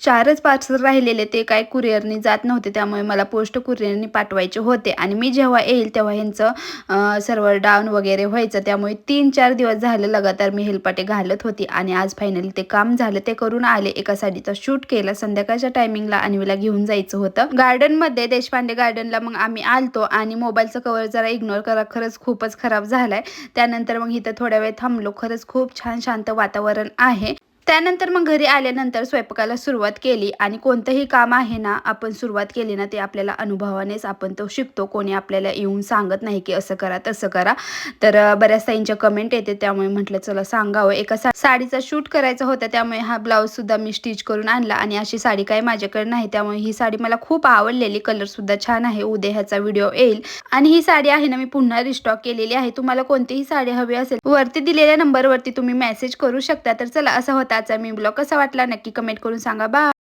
चारच पार्सल राहिलेले ते काय कुरिअरनी जात नव्हते. त्यामुळे मला पोस्ट कुरिअरनी पाठवायचे होते. आणि मी जेव्हा येईल तेव्हा ह्यांचं सर्व्हर डाऊन वगैरे व्हायचं. त्यामुळे तीन चार दिवस झालं लगातार मी हेलपाटे घालत होती. आणि आज फायनली ते काम झालं. ते करून आले. एका साडीचा शूट केला. संध्याकाळच्या टायमिंगला अन्वीला घेऊन जायचं होतं. गार्डनमध्ये देशपांडे गार्डनला मग आम्ही आलतो. आणि मोबाईलचं कवर जरा इग्नोर करा. खरंच खूपच खराब झालाय. त्यानंतर मग इथं थोड्या वेळ थांबलो. खरंच खूप छान शांत वातावरण आहे. त्यानंतर मग घरी आल्यानंतर स्वयंपाकाला सुरुवात केली. आणि कोणतंही काम आहे ना आपण सुरुवात केली ना ते आपल्याला अनुभवानेच आपण तो शिकतो. कोणी आपल्याला येऊन सांगत नाही की असं करा तसं करा. तर अं, बऱ्याच ताईंच्या कमेंट येते. त्यामुळे म्हटलं चला सांगावं. एका सा साडीचा शूट करायचा होता. त्यामुळे हा ब्लाऊज सुद्धा मी स्टिच करून आणला. आणि अशी साडी काही माझ्याकडे नाही. त्यामुळे ही साडी मला खूप आवडलेली. कलर सुद्धा छान आहे. उद्या ह्याचा व्हिडिओ येईल. आणि ही साडी आहे ना मी पुन्हा रिस्टॉक केलेली आहे. तुम्हाला कोणतीही साडी हवी असेल वरती दिलेल्या नंबरवरती तुम्ही मेसेज करू शकता. तर चला असा होता आजचा मी ब्लॉग कसा वाटला नक्की कमेंट करून सांगा. बा